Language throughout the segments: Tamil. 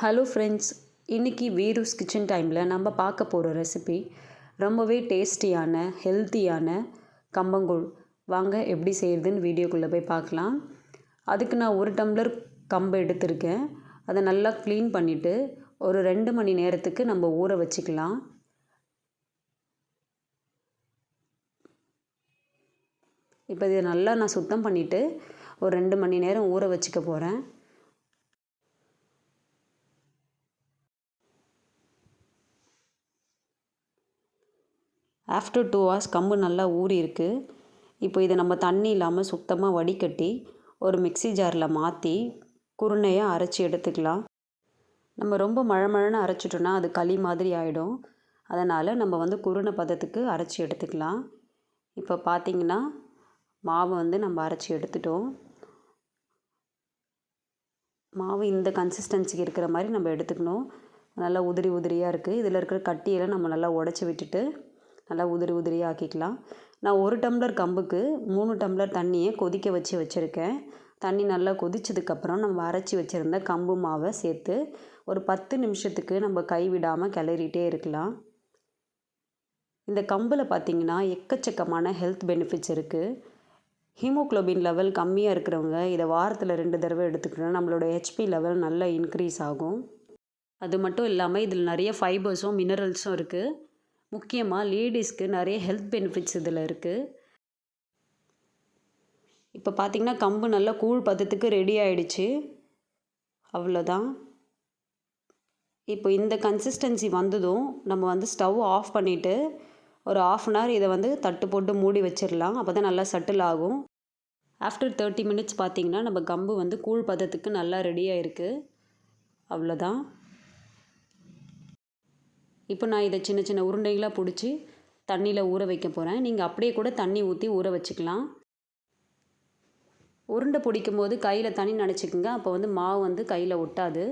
ஹலோ ஃப்ரெண்ட்ஸ் இன்றைக்கி வீரூஸ் கிச்சன் டைமில் நம்ம பார்க்க போகிற ரெசிபி ரொம்பவே டேஸ்டியான ஹெல்த்தியான கம்பங்கூழ். வாங்க எப்படி செய்கிறதுன்னு வீடியோக்குள்ளே போய் பார்க்கலாம். அதுக்கு நான் ஒரு டம்ளர் கம்பு எடுத்திருக்கேன். அதை நல்லா க்ளீன் பண்ணிவிட்டு ஒரு ரெண்டு மணி நேரத்துக்கு நம்ம ஊற வச்சுக்கலாம். இப்போ இதை நல்லா நான் சுத்தம் பண்ணிவிட்டு ஒரு ரெண்டு மணி நேரம் ஊற வச்சுக்க போகிறேன் ஆஃப்டர் டூ ஹவர்ஸ் கம்பு நல்லா ஊறி இருக்குது இப்போ இதை நம்ம தண்ணி இல்லாமல் சுத்தமாக வடிகட்டி ஒரு மிக்சி ஜாரில் மாற்றி குருணையாக அரைச்சி எடுத்துக்கலாம். நம்ம ரொம்ப மழை மழைன்னு அரைச்சிட்டோன்னா அது களி மாதிரி ஆகிடும் அதனால் நம்ம வந்து குருணை பதத்துக்கு அரைச்சி எடுத்துக்கலாம். இப்போ பார்த்திங்கன்னா மாவு வந்து நம்ம அரைச்சி எடுத்துட்டோம். மாவு இந்த கன்சிஸ்டன்சிக்கு இருக்கிற மாதிரி நம்ம எடுத்துக்கணும். நல்லா உதிரி உதிரியாக இருக்குது இதில் இருக்கிற கட்டியெல்லாம் நம்ம நல்லா உடச்சி விட்டுட்டு நல்லா உதிரி உதிரியாக ஆக்கிக்கலாம். நான் ஒரு டம்ளர் கம்புக்கு மூணு டம்ளர் தண்ணியை கொதிக்க வச்சு வச்சுருக்கேன். தண்ணி நல்லா கொதிச்சதுக்கப்புறம் நம்ம அரைச்சி வச்சுருந்த கம்பு மாவை சேர்த்து ஒரு பத்து நிமிஷத்துக்கு நம்ம கைவிடாமல் கிளறிட்டே இருக்கலாம். இந்த கம்பில் பார்த்திங்கன்னா எக்கச்சக்கமான ஹெல்த் பெனிஃபிட்ஸ் இருக்குது ஹீமோக்ளோபின் லெவல் கம்மியாக இருக்கிறவங்க இதை வாரத்தில் ரெண்டு தடவை எடுத்துக்கணும் நம்மளோட ஹெச்பி லெவல் நல்லா இன்க்ரீஸ் ஆகும். அது மட்டும் இல்லாமல் இதில் நிறைய ஃபைபர்ஸும் மினரல்ஸும் இருக்குது முக்கியமாக லேடிஸ்க்கு நிறைய ஹெல்த் பெனிஃபிட்ஸ் இதில் இருக்குது இப்போ பார்த்திங்கன்னா கம்பு நல்லா கூழ் பதத்துக்கு ரெடி ஆகிடுச்சு அவ்வளோதான் இப்போ இந்த கன்சிஸ்டன்சி வந்ததும் நம்ம வந்து ஸ்டவ் ஆஃப் பண்ணிவிட்டு ஒரு ஆஃப் அன் ஹவர் இதை வந்து தட்டு போட்டு மூடி வச்சிடலாம். அப்போ தான் நல்லா சட்டில் ஆகும். ஆஃப்டர் தேர்ட்டி மினிட்ஸ் பார்த்திங்கன்னா நம்ம கம்பு வந்து கூழ் பதத்துக்கு நல்லா ரெடியாக இருக்குது அவ்வளோதான் இப்போ நான் இதை சின்ன சின்ன உருண்டைகளாக பிடிச்சி தண்ணியில் ஊற வைக்க போகிறேன். நீங்கள் அப்படியே கூட தண்ணி ஊற்றி ஊற வச்சுக்கலாம். உருண்டை பிடிக்கும் போது கையில் தண்ணி நினச்சிக்கோங்க. அப்போ வந்து மாவு வந்து கையில் ஒட்டாது.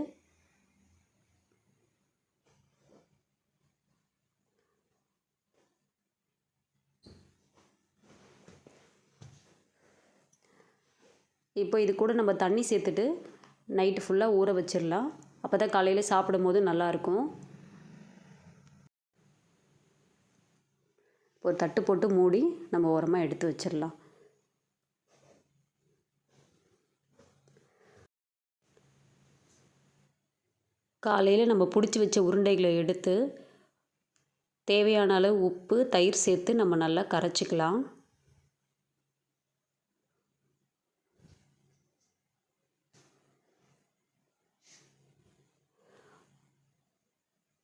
இப்போ இது கூட நம்ம தண்ணி சேர்த்துட்டு நைட்டு ஃபுல்லாக ஊற வச்சிடலாம். அப்போ தான் காலையில் சாப்பிடும் போது நல்லாயிருக்கும். ஒரு தட்டு போட்டு மூடி நம்ம ஓரமாக எடுத்து வச்சிடலாம். காலையில் நம்ம பிடிச்சி வச்ச உருண்டைகளை எடுத்து தேவையான அளவு உப்பு தயிர் சேர்த்து நம்ம நல்லா கரைச்சிக்கலாம்.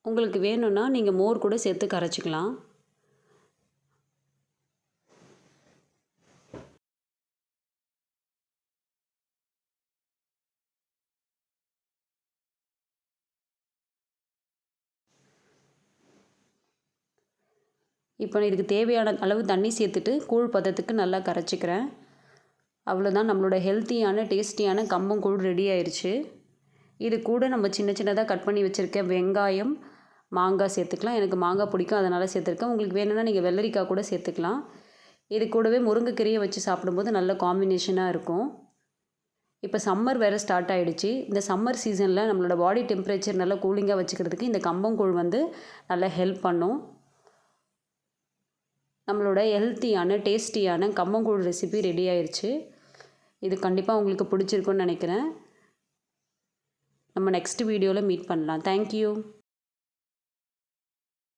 உங்களுக்கு வேணும்னா நீங்கள் மோர் கூட சேர்த்து கரைச்சிக்கலாம். இப்போ இதுக்கு தேவையான அளவு தண்ணி சேர்த்துட்டு கூழ் பதத்துக்கு நல்லா கரைச்சிக்கிறேன். அவ்வளோதான் நம்மளோட ஹெல்த்தியான டேஸ்டியான கம்பங்கூழ் ரெடி ஆயிடுச்சு இது கூட நம்ம சின்ன சின்னதாக கட் பண்ணி வச்சுருக்க வெங்காயம் மாங்காய் சேர்த்துக்கலாம். எனக்கு மாங்காய் பிடிக்கும் அதனால் சேர்த்துருக்கேன். உங்களுக்கு வேணும்னா நீங்கள் வெள்ளரிக்காய் கூட சேர்த்துக்கலாம். இது கூடவே முருங்கைக்கீரையை வச்சு சாப்பிடும்போது நல்ல காம்பினேஷனாக இருக்கும். இப்போ சம்மர் வேறு ஸ்டார்ட் ஆகிடுச்சு இந்த சம்மர் சீசனில் நம்மளோட பாடி டெம்பரேச்சர் நல்லா கூலிங்காக வச்சுக்கிறதுக்கு இந்த கம்பங்கூழ் வந்து நல்லா ஹெல்ப் பண்ணும். நம்மளோட ஹெல்த்தியான டேஸ்டியான கம்மங்கூழ் ரெசிபி ரெடி ஆயிடுச்சு இது கண்டிப்பாக உங்களுக்கு பிடிச்சிருக்குன்னு நினைக்கிறேன். நம்ம நெக்ஸ்ட் வீடியோவில் மீட் பண்ணலாம். தேங்க்யூ